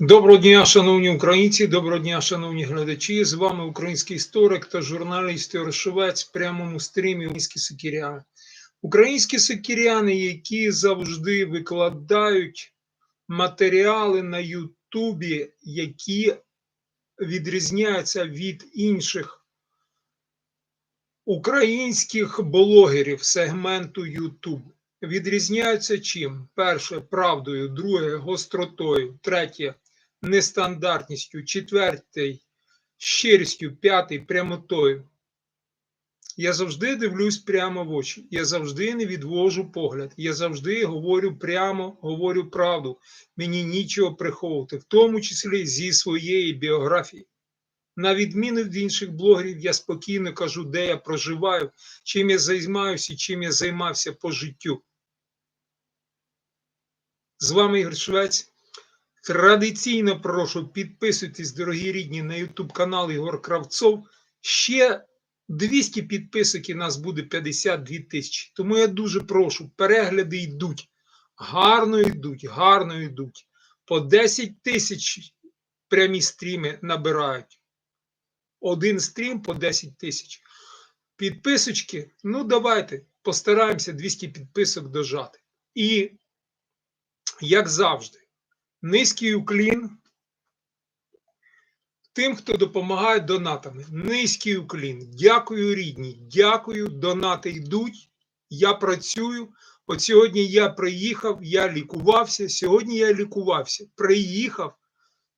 Доброго дня, шановні українці, доброго дня, шановні глядачі. З вами український історик та журналіст Ярошовець в прямому стрімі Українські Сокіряни. Українські сокіряни, які завжди викладають матеріали на Ютубі, які відрізняються від інших українських блогерів сегменту Ютуб. Відрізняються чим? Перше правдою, друге гостротою, третє нестандартністю, четвертий щирістю, п'ятий прямотою. Я завжди дивлюсь прямо в очі. Я завжди не відвожу погляд. Я завжди говорю прямо, говорю правду. Мені нічого приховувати, в тому числі зі своєї біографії. На відміну від інших блогерів, я спокійно кажу, де я проживаю, чим я займаюся і чим я займався по життю. З вами Ігор Швець. Традиційно прошу підписуйтесь, дорогі рідні, на YouTube канал Ігор Кравцов. Ще 200 підписок і нас буде 52 тисячі. Тому я дуже прошу, перегляди йдуть. Гарно йдуть, гарно йдуть. По 10 тисяч прямі стріми набирають. Один стрім по 10 тисяч. Підписочки, ну давайте постараємося 200 підписок дожати. І, як завжди, низький уклін тим, хто допомагає донатами. Низький уклін. Дякую, рідні. Дякую, донати йдуть. Я працюю. От сьогодні я приїхав, я лікувався. Сьогодні я лікувався. Приїхав.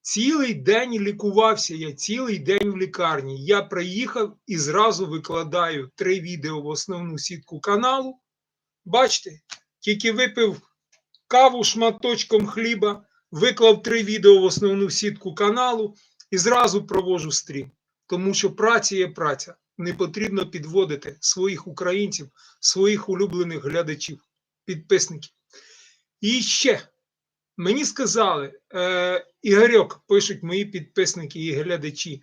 Цілий день лікувався я, цілий день в лікарні. Я приїхав і зразу викладаю три відео в основну сітку каналу. Бачите, тільки випив каву шматочком хліба, виклав три відео в основну сітку каналу і зразу провожу стрім. Тому що праця є праця. Не потрібно підводити своїх українців, своїх улюблених глядачів, підписників. І ще мені сказали, е, Ігорьок, пишуть мої підписники і глядачі.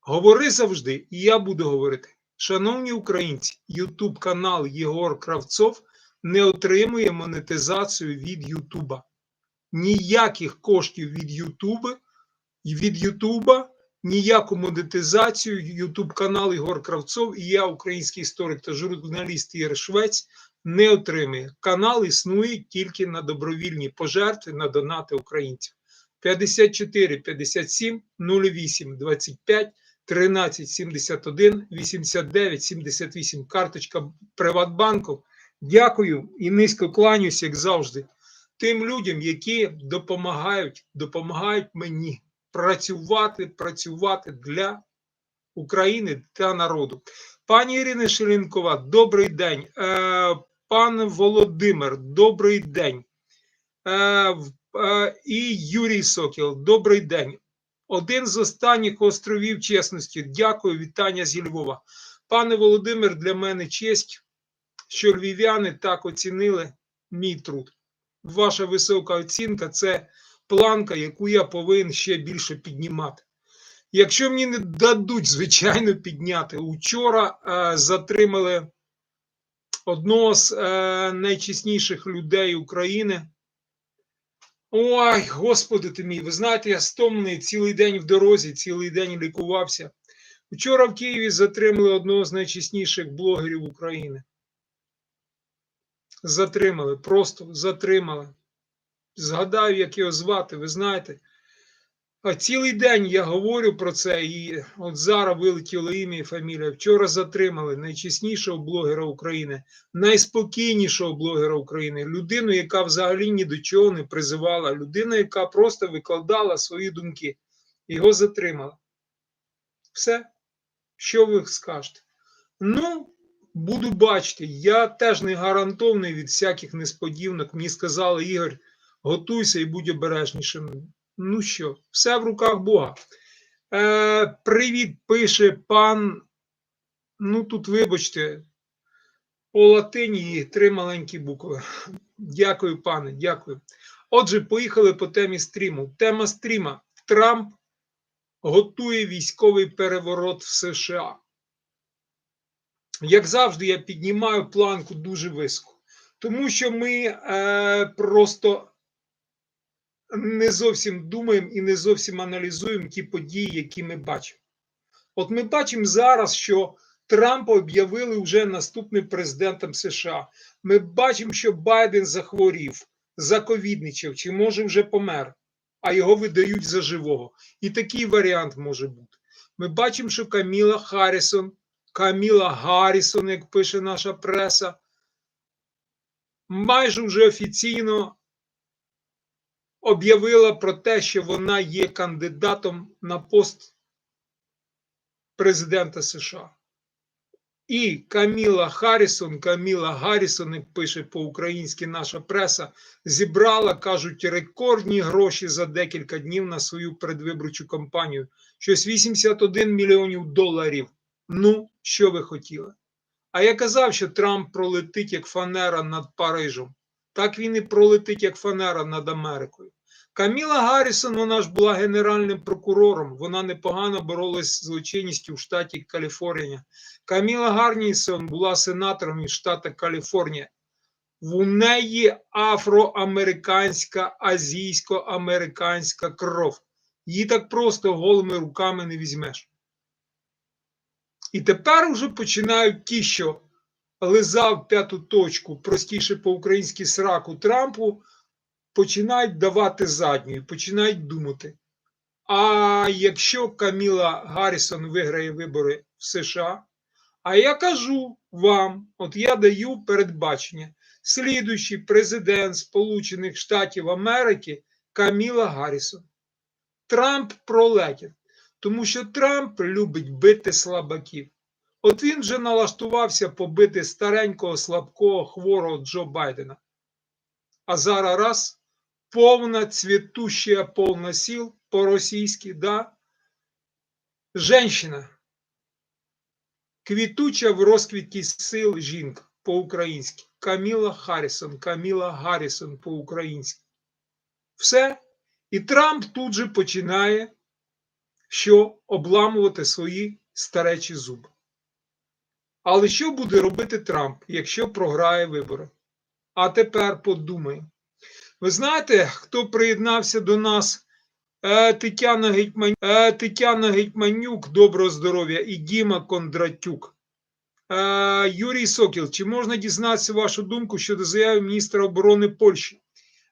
Говори завжди, і я буду говорити. Шановні українці, Ютуб канал Єгор Кравцов не отримує монетизацію від Ютуба. Ніяких коштів від Ютуба від Ютуба, ніяку монетизацію. Ютуб канал Ігор Кравцов і я, український історик та журналіст Ігор Швець, не отримує. Канал існує тільки на добровільні пожертви на донати українців. 54 57 08 25 13 71 89 78. Карточка Приватбанку. Дякую і низько кланяюся, як завжди, тим людям, які допомагають, допомагають мені працювати, працювати для України та народу. Пані Ірина Шелінкова, добрий день. Е, пан Володимир, добрий день. Е, е, і Юрій Сокіл, добрий день. Один з останніх островів чесності. Дякую, вітання зі Львова. Пане Володимир, для мене честь, що львів'яни так оцінили мій труд. Ваша висока оцінка це планка, яку я повинен ще більше піднімати. Якщо мені не дадуть, звичайно, підняти. Учора е, затримали одного з е, найчесніших людей України. Ой, господи ти мій, ви знаєте, я стомлений цілий день в дорозі, цілий день лікувався. Вчора в Києві затримали одного з найчесніших блогерів України. Затримали, просто затримали згадаю, як його звати, ви знаєте. Цілий день я говорю про це, і от зараз вилетіло ім'я і фамілія. Вчора затримали найчеснішого блогера України, найспокійнішого блогера України, людину, яка взагалі ні до чого не призивала, людину, яка просто викладала свої думки. Його затримали. Все, що ви скажете? Ну, буду бачити, я теж не гарантований від всяких несподіванок. Мені сказали, Ігор готуйся і будь обережнішим. Ну що, все в руках Бога. Е, Привіт, пише пан. Ну тут, вибачте, по латині три маленькі букви. Дякую, пане, дякую. Отже, поїхали по темі стріму. Тема стріма: Трамп готує військовий переворот в США. Як завжди, я піднімаю планку дуже високо. Тому що ми е, просто не зовсім думаємо і не зовсім аналізуємо ті події, які ми бачимо. От ми бачимо зараз, що Трампа об'явили вже наступним президентом США. Ми бачимо, що Байден захворів, заковідничав, чи може вже помер, а його видають за живого. І такий варіант може бути. Ми бачимо, що Каміла Харрісон, Каміла Гаррісон, як пише наша преса, майже вже офіційно об'явила про те, що вона є кандидатом на пост президента США. І Каміла Харрісон, Каміла Гаррісон, як пише по-українськи наша преса, зібрала, кажуть, рекордні гроші за декілька днів на свою передвиборчу кампанію. Щось 81 мільйонів доларів. Ну, що ви хотіли? А я казав, що Трамп пролетить як фанера над Парижем. Так він і пролетить як фанера над Америкою. Каміла Гаррісон, вона ж була генеральним прокурором, вона непогано боролась з злочинністю в штаті Каліфорнія. Каміла Гаррісон була сенатором із штату Каліфорнія. У неї афроамериканська, азійсько-американська кров. Її так просто голими руками не візьмеш. І тепер вже починають ті, що лизав п'яту точку, простіше по-українськи сраку Трампу, починають давати задню починають думати. А якщо Каміла Гаррісон виграє вибори в США, а я кажу вам, от я даю передбачення, слідуючий президент Сполучених Штатів Америки Каміла Гаррісон. Трамп пролетів, тому що Трамп любить бити слабаків. От він вже налаштувався побити старенького, слабкого, хворого Джо Байдена. А зараз раз повна цвітущая повна сил по-російськи, да? Женщина. Квітуча в розквіті сил жінка по-українськи. Каміла Харрісон, Каміла Гаррісон по-українськи. Все. І Трамп тут же починає що обламувати свої старечі зуби. Але що буде робити Трамп, якщо програє вибори? А тепер подумаємо. Ви знаєте, хто приєднався до нас? Е, Тетяна, Гетьман... е, Тетяна Гетьманюк, доброго здоров'я, і Діма Кондратюк. Е, Юрій Сокіл, чи можна дізнатися вашу думку щодо заяви міністра оборони Польщі?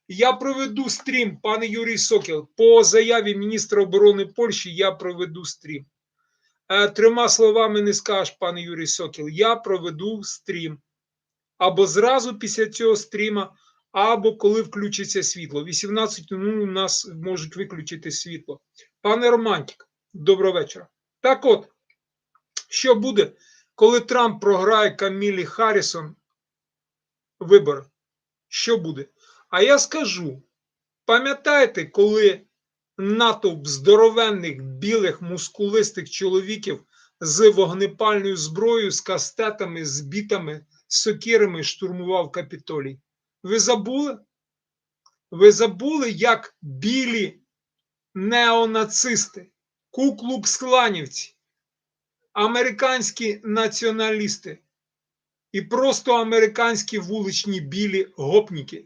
Я проведу стрім, пане Юрій Сокіл. По заяві міністра оборони Польщі я проведу стрім. Е, Трьома словами не скажеш, пане Юрій Сокіл. Я проведу стрім. Або зразу після цього стріма, або коли включиться світло. 18 ну, у нас можуть виключити світло. Пане Романтик, доброго вечора. Так от, що буде, коли Трамп програє Камілі Харрісон вибори? Що буде? А я скажу: пам'ятаєте, коли натовп здоровенних білих мускулистих чоловіків з вогнепальною зброєю, з кастетами, з бітами, з сокирами штурмував капітолій? Ви забули? Ви забули, як білі неонацисти, куклукс-кланівці, американські націоналісти і просто американські вуличні білі гопніки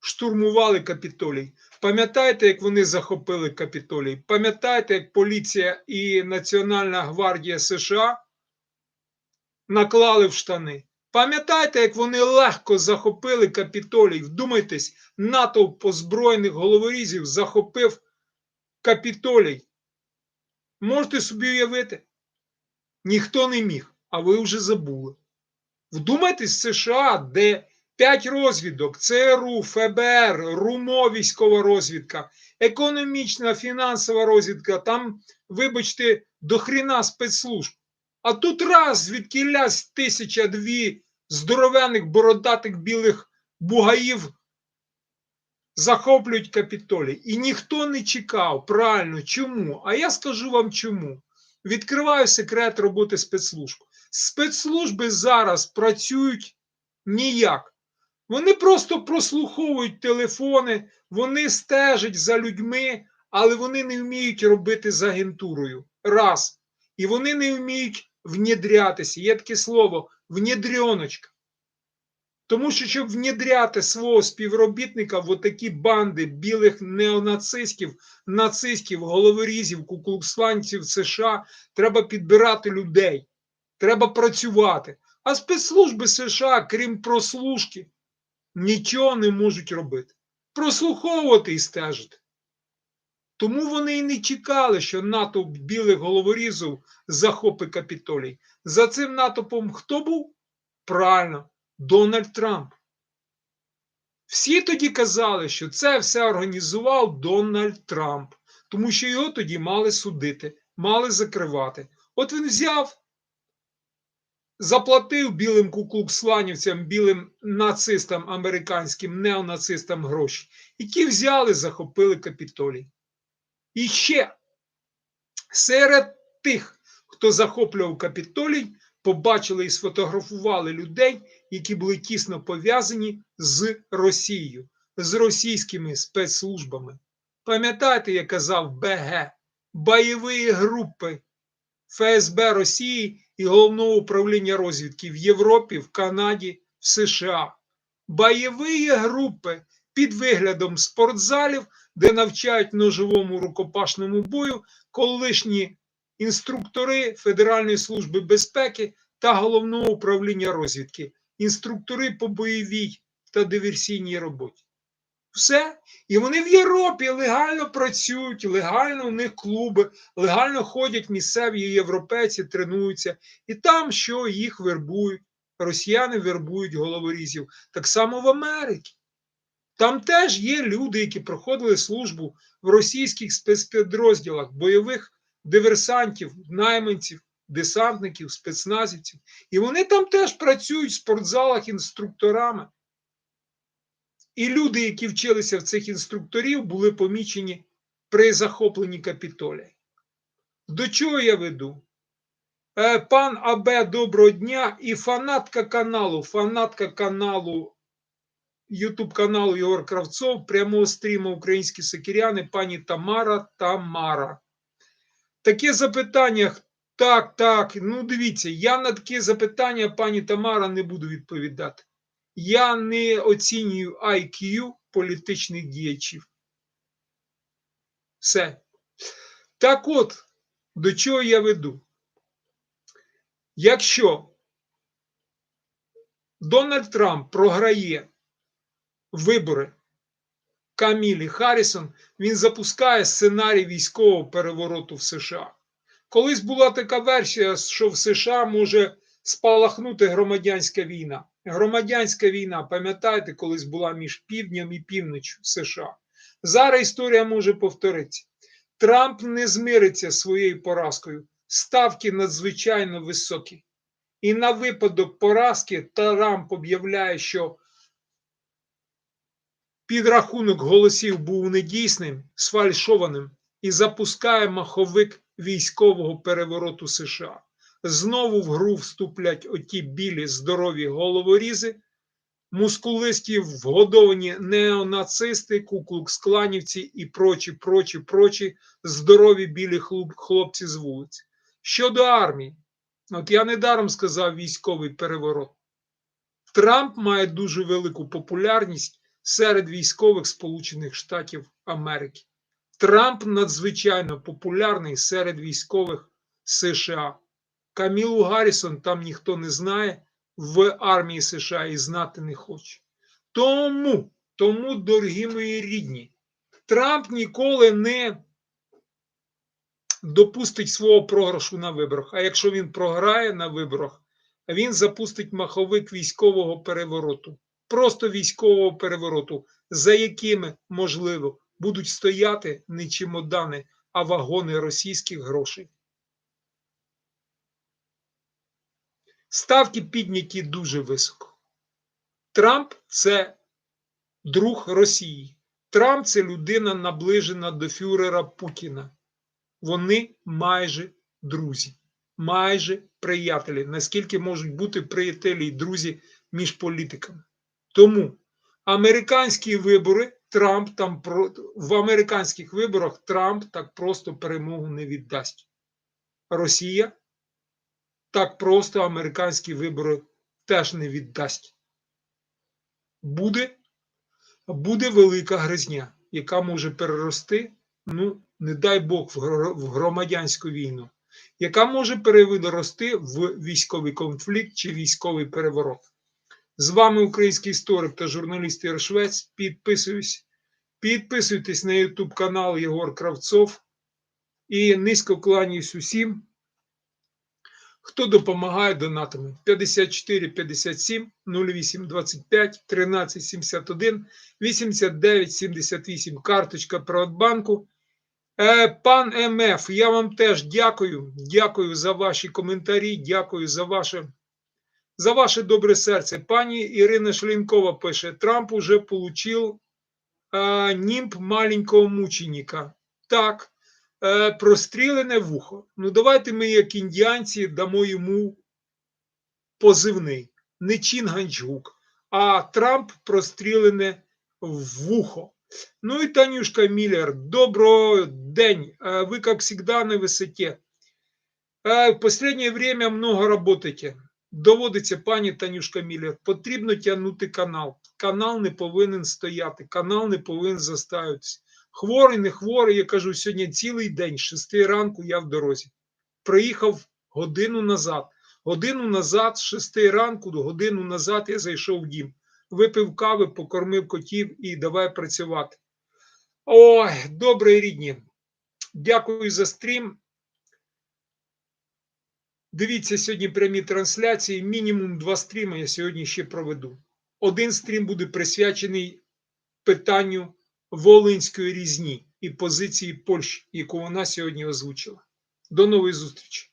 штурмували капітолій. Пам'ятаєте, як вони захопили капітолій? Пам'ятаєте, як поліція і Національна гвардія США наклали в штани? Пам'ятаєте, як вони легко захопили капітолій? Вдумайтесь, натовп озброєних головорізів захопив капітолій. Можете собі уявити? Ніхто не міг, а ви вже забули. Вдумайтесь, США, де П'ять розвідок: ЦРУ, ФБР, РУМО, військова розвідка, економічна, фінансова розвідка. Там, вибачте, до хріна спецслужб. А тут раз звідкілясь тисяча дві здоровених бородатих білих бугаїв захоплюють капітолій. І ніхто не чекав. Правильно, чому? А я скажу вам чому. Відкриваю секрет роботи спецслужб. Спецслужби зараз працюють ніяк. Вони просто прослуховують телефони, вони стежать за людьми, але вони не вміють робити з агентурою. Раз. І вони не вміють внідрятися. Є таке слово внідрьоночка. Тому що, щоб внідряти свого співробітника в отакі банди білих неонацистів, нацистів, головорізів, куклуксланців США, треба підбирати людей, треба працювати. А спецслужби США, крім прослушки, нічого не можуть робити. Прослуховувати і стежити. Тому вони і не чекали, що натовп білих головорізів захопить Капітолій. За цим натовпом хто був? Правильно, Дональд Трамп. Всі тоді казали, що це все організував Дональд Трамп, тому що його тоді мали судити, мали закривати. От він взяв, заплатив білим куклуксланівцям, білим нацистам, американським неонацистам гроші, які взяли, захопили Капітолій. І ще серед тих, хто захоплював Капітолій, побачили і сфотографували людей, які були тісно пов'язані з Росією, з російськими спецслужбами. Пам'ятаєте, я казав БГ, бойові групи ФСБ Росії і Головного управління розвідки в Європі, в Канаді, в США. Бойові групи під виглядом спортзалів, де навчають ножовому рукопашному бою колишні інструктори Федеральної служби безпеки та головного управління розвідки, інструктори по бойовій та диверсійній роботі. Все. І вони в Європі легально працюють, легально у них клуби, легально ходять місцеві європейці, тренуються, і там що їх вербують. Росіяни вербують головорізів. Так само в Америці. Там теж є люди, які проходили службу в російських спецпідрозділах, бойових диверсантів, найманців, десантників, спецназівців. І вони там теж працюють в спортзалах інструкторами. І люди, які вчилися в цих інструкторів, були помічені при захопленні Капітолія. До чого я веду? Е, Пан Абе, доброго дня і фанатка каналу, фанатка каналу, Ютуб каналу Єгор Кравцов, прямого стріму Українські сокиряни, пані Тамара Тамара. Таке запитання. Так, так. Ну, дивіться, я на таке запитання, пані Тамара, не буду відповідати. Я не оцінюю IQ політичних діячів. Все. Так от, до чого я веду? Якщо Дональд Трамп програє вибори Камілі Харрісон, він запускає сценарій військового перевороту в США. Колись була така версія, що в США може спалахнути громадянська війна. Громадянська війна, пам'ятаєте, колись була між півднем і півночю США. Зараз історія може повторитися. Трамп не змириться своєю поразкою. Ставки надзвичайно високі. І на випадок поразки Трамп об'являє, що підрахунок голосів був недійсним, сфальшованим і запускає маховик військового перевороту США. Знову в гру вступлять оті білі здорові головорізи, мускулисті вгодовані неонацисти, куклукс-кланівці і прочі, прочі, прочі здорові білі хлопці з вулиць. Щодо армії, от я недаром сказав військовий переворот. Трамп має дуже велику популярність серед військових Сполучених Штатів Америки. Трамп надзвичайно популярний серед військових США. Камілу Гаррісон там ніхто не знає в армії США і знати не хоче. Тому, тому, дорогі мої рідні, Трамп ніколи не допустить свого програшу на виборах. А якщо він програє на виборах, він запустить маховик військового перевороту. Просто військового перевороту, за якими, можливо, будуть стояти не чемодани, а вагони російських грошей. Ставки підняті дуже високо. Трамп це друг Росії. Трамп це людина наближена до фюрера Путіна. Вони майже друзі, майже приятелі. Наскільки можуть бути приятелі і друзі між політиками? Тому американські вибори Трамп там в американських виборах Трамп так просто перемогу не віддасть. Росія так просто американські вибори теж не віддасть. буде, буде велика гризня, яка може перерости, ну, не дай Бог, в громадянську війну, яка може перерости в військовий конфлікт чи військовий переворот. З вами український історик та журналіст Ігор Швець. Підписуюсь, підписуйтесь на YouTube канал Єгор Кравцов і низько кланяюсь усім, хто допомагає донатами 54 57 08 25 13 71 89 78 карточка Приватбанку. Е, Пан МФ, я вам теж дякую. Дякую за ваші коментарі, дякую за ваше, за ваше добре серце. Пані Ірина Шлінкова пише: Трамп уже получил е, німб маленького мученика. Так, е, прострілене вухо. Ну, давайте ми, як індіанці, дамо йому позивний. Не Чинганчгук, а Трамп прострілене вухо. Ну и Танюшка Миллер, добрый день. Э, Вы, как всегда, на высоте. Э, В последнее время много работаете. Доводиться, пані Танюшка Міллер, потрібно тягнути канал. Канал не повинен стояти, канал не повинен заставитися. Хворий, не хворий, я кажу, сьогодні цілий день, з 6 ранку я в дорозі. Приїхав годину назад. Годину назад, з 6 ранку, до годину назад я зайшов в дім випив кави, покормив котів і давай працювати. Ой, добре, рідні. Дякую за стрім. Дивіться сьогодні прямі трансляції. Мінімум два стріми я сьогодні ще проведу. Один стрім буде присвячений питанню Волинської різні і позиції Польщі, яку вона сьогодні озвучила. До нової зустрічі!